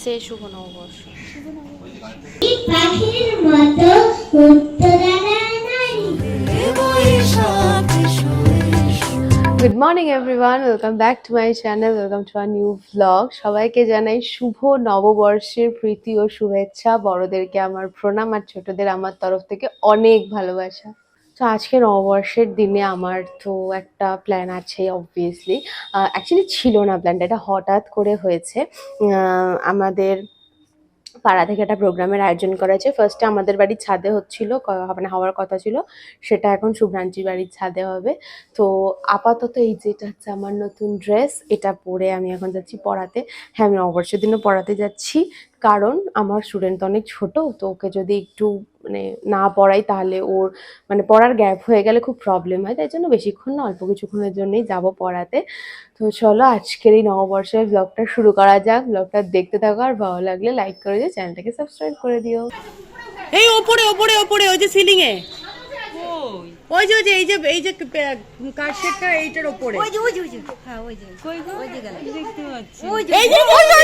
সে শুভ নববর্ষ পাখির মতো good morning everyone welcome back to my channel welcome to our new vlog সবাইকে জানাই শুভ নববর্ষের প্রীতি ও শুভেচ্ছা। বড়দেরকে আমার প্রণাম আর ছোটদের আমার তরফ থেকে অনেক ভালোবাসা। তো আজকে নববর্ষের দিনে আমার তো একটা প্ল্যান আছে অবভিয়াসলি অ্যাকচুয়ালি ছিল না প্ল্যানটা এটা হঠাৎ করে হয়েছে। আমাদের পাড়া থেকে একটা প্রোগ্রামের আয়োজন করা হয়েছে। ফার্স্টে আমাদের বাড়ির ছাদে হচ্ছিল মানে হওয়ার কথা ছিল। সেটা এখন শুভ্রাঞ্চির বাড়ির ছাদে হবে। তো আপাতত এই যেটা হচ্ছে আমার নতুন ড্রেস এটা পরে আমি এখন যাচ্ছি পড়াতে। হ্যাঁ আমি অবশ্যই দিনও পড়াতে যাচ্ছি। কারণ আমার স্টুডেন্ট অনেক ছোট, তো ওকে যদি একটু মানে না পড়াই তাহলে ওর মানে পড়ার গ্যাপ হয়ে গেলে খুব প্রবলেম হয়। তাই জন্য বেশিক্ষণ না, অল্প কিছুক্ষণের জন্যই যাব পড়াতে। তো চলো আজকের এই নববর্ষের ব্লগটা শুরু করা যাক। ব্লগটা দেখতে থাকো আর ভালো লাগলে লাইক করে দিও চ্যানেলটাকে সাবস্ক্রাইব করে দিও। এই ওপরে ওপরে ওপরে, ওই যে সিলিংয়ে ওই যে ওই যে এই যে এই যে কার্ডশেটটা এইটার ওপরে ওই যে ওই যে ওই যে হ্যাঁ ওই যে কই গো ওই যে গেল দেখতে পাচ্ছি ওই যে এই যে ওই যে,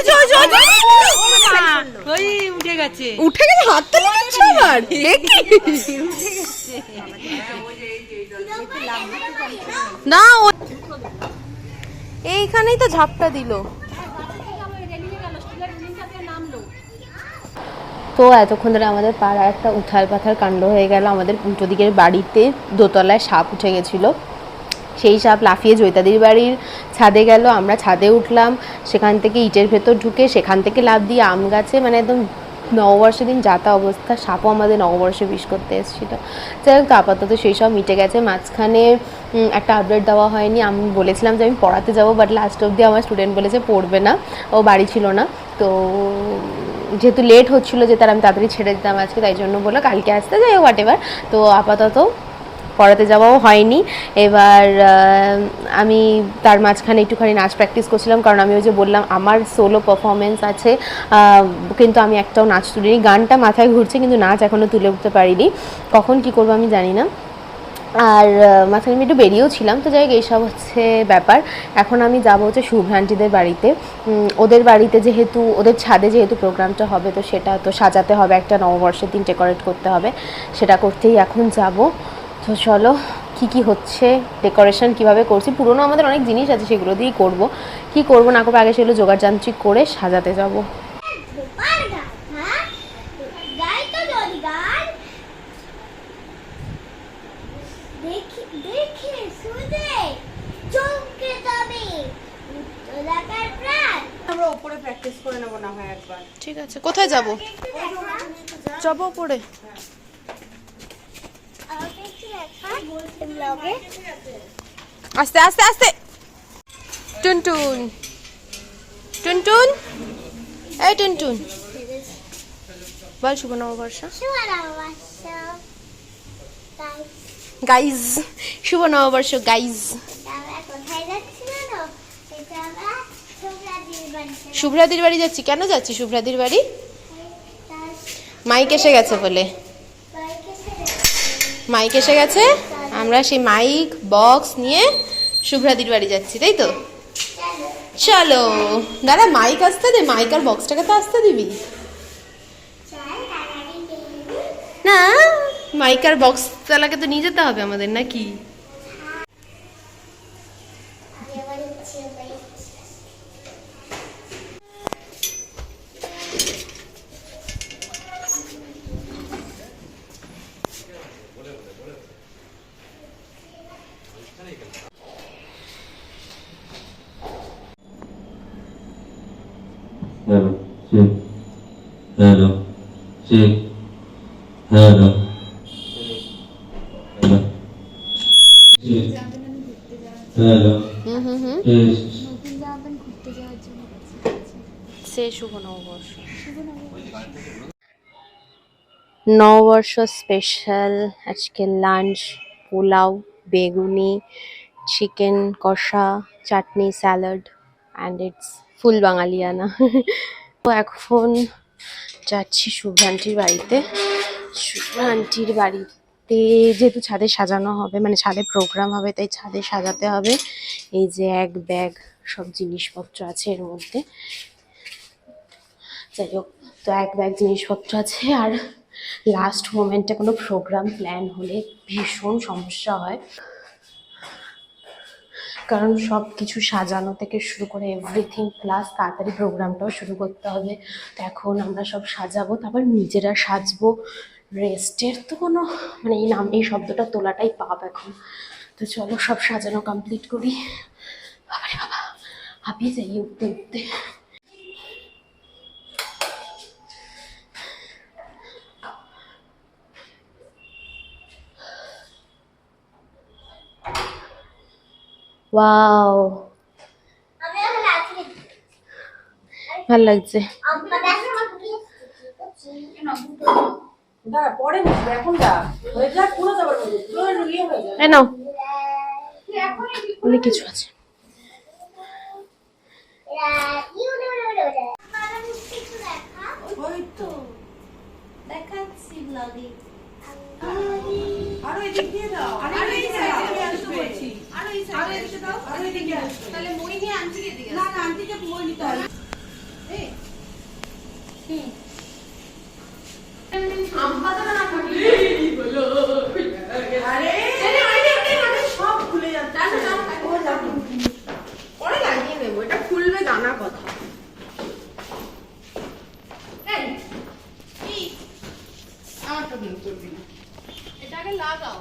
ওই যে, উঠে গেছে উঠে গেছে হাত তুলে নিচ্ছে আবার এ কি? না ও এইখানেই তো ঝাপটা দিল তো এতক্ষণ ধরে আমাদের পাড়ায় একটা উথাল পাথাল কাণ্ড হয়ে গেল। আমাদের উল্টো দিকের বাড়িতে দোতলায় সাপ উঠে গেছিল। সেই সাপ লাফিয়ে জৈতাদির বাড়ির ছাদে গেল। আমরা ছাদে উঠলাম। সেখান থেকে ইটের ভেতর ঢুকে সেখান থেকে লাফ দিয়ে আম গাছে মানে একদম নববর্ষের দিন যাতা অবস্থা, সাপও আমাদের নববর্ষে বিষ করতে এসেছিল। যাই হোক আপাতত সেই সব মিটে গেছে। মাঝখানে একটা আপডেট দেওয়া হয়নি। আমি বলেছিলাম যে আমি পড়াতে যাব বাট লাস্ট অবধি আমার স্টুডেন্ট বলেছে পড়বে না। ও বাড়ি ছিল না। তো যেহেতু লেট হচ্ছিল যে তার আমি তাড়াতাড়ি ছেড়ে দিতাম আজকে, তাই জন্য বলল কালকে আসতে, যাই হোয়াট এভার তো আপাতত পড়াতে যাওয়াও হয়নি। এবার আমি তার মাঝখানে একটুখানি নাচ প্র্যাকটিস করছিলাম, কারণ আমি ওই যে বললাম, আমার সোলো পারফরমেন্স আছে কিন্তু আমি একটাও নাচ তুলিনি। গানটা মাথায় ঘুরছে, কিন্তু নাচ এখনও তুলে উঠতে পারিনি। কখন কি করব আমি জানি না। আর মাঝখানে আমি একটু বেরিয়েও ছিলাম, তো যাই হোক, এইসব হচ্ছে ব্যাপার। এখন আমি যাব হচ্ছে শুভ্রান্তিদের বাড়িতে। ওদের বাড়িতে যেহেতু, ওদের ছাদে যেহেতু প্রোগ্রামটা হবে, তো সেটা তো সাজাতে হবে, একটা নববর্ষের দিন ডেকোরেট করতে হবে, সেটা করতেই এখন যাব। তো চলো, কি কি হচ্ছে ডেকোরেশন কীভাবে করছি, পুরনো আমাদের অনেক জিনিস আছে, সেগুলো দিয়েই করব। কি করব না করব, আগে সেগুলো জোগাড় যান্ত্রিক করে সাজাতে যাব আর গাথা গাই তো যদি গান দেখি দেখে শুনে চমকে তবে উত্তরাকার প্রাণ আমরা ওপরে প্র্যাকটিস করে নেব না হয় একবার। ঠিক আছে কোথায় যাব? যাব ব্লগে আস্তে আস্তে আস্তে। টুনটুন। টুনটুন? এই টুনটুন। বল শুভ নববর্ষ। গাইজ শুভ নববর্ষ গাইজ আমরা কোথায় যাচ্ছি জানো এটা আমরা শুভ্রাদির বাড়ি যাচ্ছি। কেন যাচ্ছি শুভ্রাদির বাড়ি? মাইক এসে গেছে বলে। মাইক এসে গেছে। আমরা সেই মাইক, বক্স নিয়ে শুভ্রাদির বাড়ি যাচ্ছি, তাই তো? চলো। দাদা, মাইক আসতে দে। মাইক আর বক্সটাকে তো আসতে দিবি। না, মাইক আর বক্স তালাকে তো নিয়ে যেতে হবে আমাদের, নাকি? Hello. Sí. Hello. Sí. Hello. Hello. Sí. Hello. Sí. সে শুভ নববর্ষ। নববর্ষ স্পেশাল আজকে লাঞ্চ পোলাও, বেগুনি চিকেন কষা চাটনি স্যালাড অ্যান্ড ইটস ফুল বাঙালিয়ানা। তো এখন যাচ্ছি শুভ্রান্তির বাড়িতে। শুভ্রান্তির বাড়িতে যেহেতু ছাদে সাজানো হবে মানে ছাদে প্রোগ্রাম হবে, তাই ছাদে সাজাতে হবে। এই যে এক ব্যাগ সব জিনিসপত্র আছে এর মধ্যে। যাই হোক, তো এক ব্যাগ জিনিসপত্র আছে আর লাস্ট মোমেন্টে কোনো প্রোগ্রাম প্ল্যান হলে ভীষণ সমস্যা হয়। কারণ সব কিছু সাজানো থেকে শুরু করে এভরিথিং প্লাস তাড়াতাড়ি প্রোগ্রামটাও শুরু করতে হবে। তো এখন আমরা সব সাজাবো, তারপর নিজেরা সাজবো। রেস্টের তো কোনো মানে এই নাম, এই শব্দটা তোলাটাই পাপ এখন। তো চলো সব সাজানো কমপ্লিট করি। বাবা, হাঁপিয়ে যাই উঠতে উঠতে ওয়াও আমি এখন আজকে ভালো লাগছে আম্মা দেখো আমার কি দাঁড়া পরে নিবি এখন যা হয়ে যাক পুরো যাবার মধ্যে পুরো ইয়ে হয়ে যাবে। এই নাও। অনেক কিছু আছে। ওই তো। দেখাচ্ছি ব্লগে আরও এদিক দিয়ে দাও আরও এদিক দিয়ে দাও আমি আসতে বলছি আরও এই সাইডে এসে দাও আরও এদিকে আসতে তাহলে মই নিয়ে আন্টিকে না না মই নিতে হবে। না না না এটা কি আমারটা দিন করবি এটাকে লাগাও।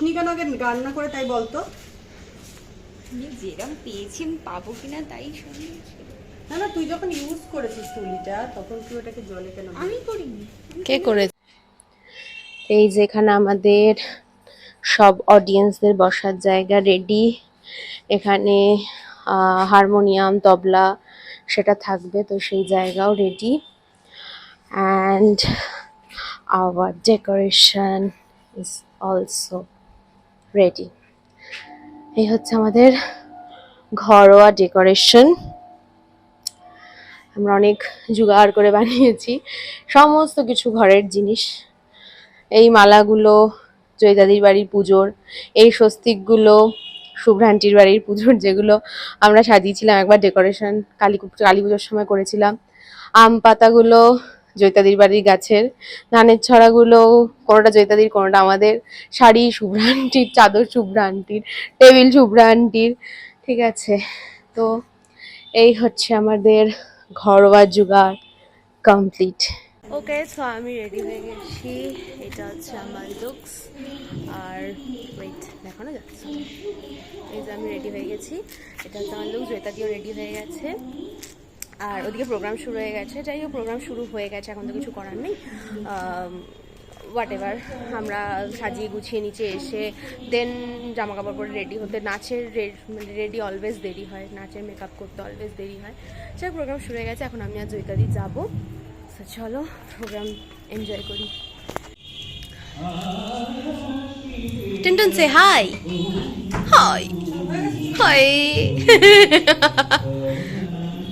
ধুসনি কেন আগে রান্না করে তাই বলতো? যেরকম পেয়েছি আমি পাবো কিনা তাই শুনি না না তুই যখন ইউজ করেছিস তুলিটা তখন তুই ওটাকে জলে কেন আমি করিনি। কে করে এই যেখানে আমাদের সব অডিয়েন্সদের বসার জায়গা রেডি এখানে হারমোনিয়াম তবলা সেটা থাকবে তো সেই জায়গাও ready and our decoration is also ready এই হচ্ছে আমাদের ঘরোয়া ডেকোরেশন। আমরা অনেক জোগাড় করে বানিয়েছি। সমস্ত কিছু ঘরের জিনিস। এই মালাগুলো জয়দাদির বাড়ির পুজোর, এই স্বস্তিকগুলো, শুভ্রান্তির বাড়ির পুজোর যেগুলো আমরা সাজিয়েছিলাম, একবার ডেকোরেশন, কালী কালী পুজোর সময় করেছিলাম। আম পাতাগুলো জৈতাদির বাড়ির গাছের ধানের ছড়াগুলো, কোনোটা জৈতাদির কোনোটা আমাদের। শাড়ি শুভ্রান্তির চাদর শুভ্রান্তির টেবিল শুভ্রান্তির ঠিক আছে, তো এই হচ্ছে আমাদের ঘরোয়া জুগার কমপ্লিট। ওকে সো আমি রেডি হয়ে গেছি। এটা হচ্ছে আমার লুকস আর ওয়েট দেখানো যাচ্ছে এই যে আমি রেডি হয়ে গেছি। এটা হচ্ছে আমার লুকস দিও রেডি হয়ে গেছে। আর ওদিকে প্রোগ্রাম শুরু হয়ে গেছে। যাই হোক প্রোগ্রাম শুরু হয়ে গেছে, এখন তো কিছু করার নেই। হোয়াট এভার আমরা সাজিয়ে গুছিয়ে নিচে এসে দেন জামা কাপড় পরে রেডি হতে, নাচের রেডি অলওয়েজ দেরি হয়, নাচের মেকআপ করতে অলওয়েজ দেরি হয়। যাই প্রোগ্রাম শুরু হয়ে গেছে, এখন আমি আর জয়িতাদি যাব। চলো প্রোগ্রাম এনজয় করি। টিনটন সে হাই হাই হাই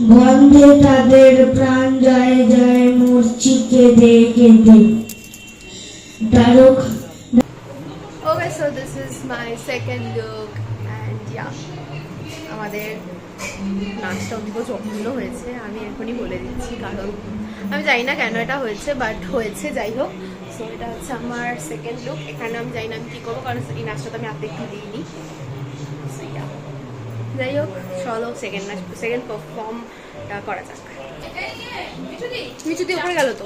গন্ধে তাদের প্রাণ যায় যায় মূর্ছিকে দে। কেঁদে Okay, so this is my second look, and yeah, I'm আমাদের নাচটা অন্তত জঘন্য হয়েছে আমি এখনই বলে দিচ্ছি কারণ আমি জানি না কেন এটা হয়েছে বাট হয়েছে যাই হোক। সো এটা হচ্ছে আমার সেকেন্ড লুক এখানে আমি জানি না আমি কী করব কারণ এই নাচটা তো আমি হাতে একটু দিইনি. যাই হোক, চলো সেকেন্ড নাচ সেকেন্ড পারফর্মটা করা যাক। নিচু দিয়ে উপরে গেল তো?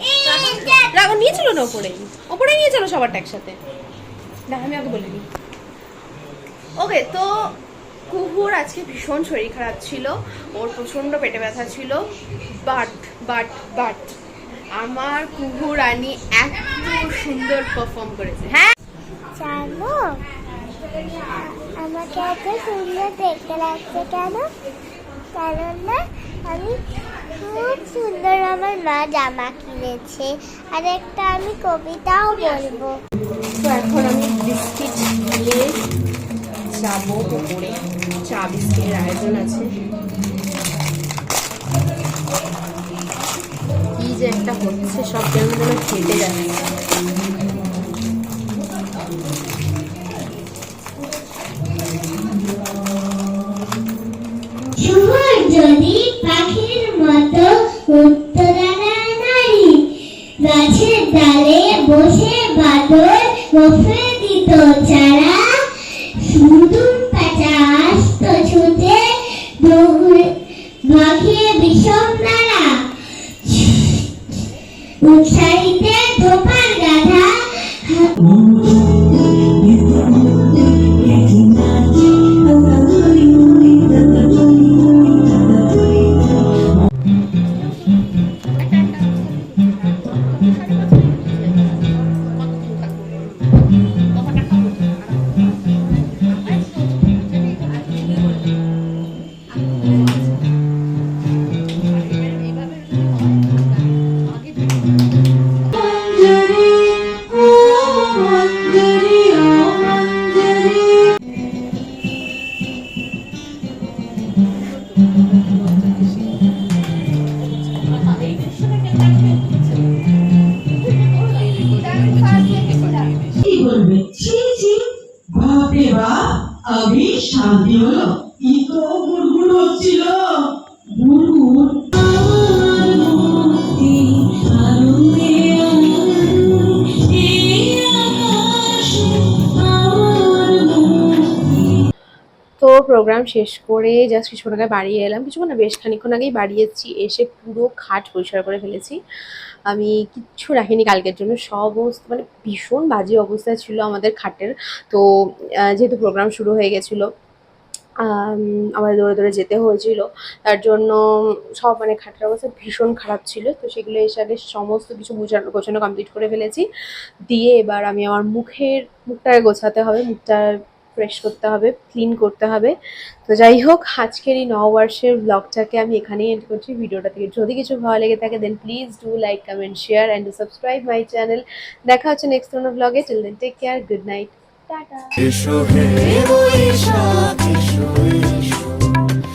রাগন নিয়েছিল না ওপরেই ওপরে নিয়ে চলো সবারটা একসাথে। না, আমি আগে বলিনি। ওকে তো কুহুর আজকে ভীষণ শরীর খারাপ ছিল। ওর প্রচণ্ড পেটে ব্যথা ছিল। বাট বাট বাট আমার কুহু রানী এত সুন্দর পারফর্ম করেছে। হ্যাঁ? জানো আমাকে এত সুন্দর দেখতে লাগছে কেন? কারণ না আমি খুব সুন্দর আমার মা জামা কিনেছে। আর একটা আমি কবিতাও বলব। তো এখন আমি বিস্কিট নিয়ে যাব উপরে চা, বিস্কিটের আয়োজন আছে। কি যে একটা হচ্ছে, সব যেন যেন যাচ্ছে। যদি পাখির মতো উত্তরানা নারী। গাছের ডালে বসে বাদর বফে দিত চারা। সুদূর শান্তি হলো? তো প্রোগ্রাম শেষ করে জাস্ট কিছুক্ষণ আগে বাড়ি এলাম। কিছুক্ষণ না, বেশ খানিক্ষণ আগেই বাড়ি এসেছি এসে পুরো খাট পরিষ্কার করে ফেলেছি। আমি কিচ্ছু রাখিনি কালকের জন্য সমস্ত মানে ভীষণ বাজে অবস্থা ছিল আমাদের খাটের। তো যেহেতু প্রোগ্রাম শুরু হয়ে গেছিল আমাদের দৌড়ে দৌড়ে যেতে হয়েছিল। তার জন্য সব মানে খাটের অবস্থা ভীষণ খারাপ ছিল। তো সেগুলো এসে আগে সমস্ত কিছু গুছানো, গোছানো কমপ্লিট করে ফেলেছি। দিয়ে এবার আমি আমার মুখের, মুখটাকে গোছাতে হবে, মুখটা ফ্রেশ করতে হবে ক্লিন করতে হবে। তো যাই হোক, আজকের এই নববর্ষের ব্লগটাকে আমি এখানেই এন্ড করছি। ভিডিওটা থেকে যদি কিছু ভালো লেগে থাকে then please do like comment share and subscribe my channel দেখা হচ্ছে নেক্সট কোনো ব্লগে till then take care good night এসো হে এসো এসো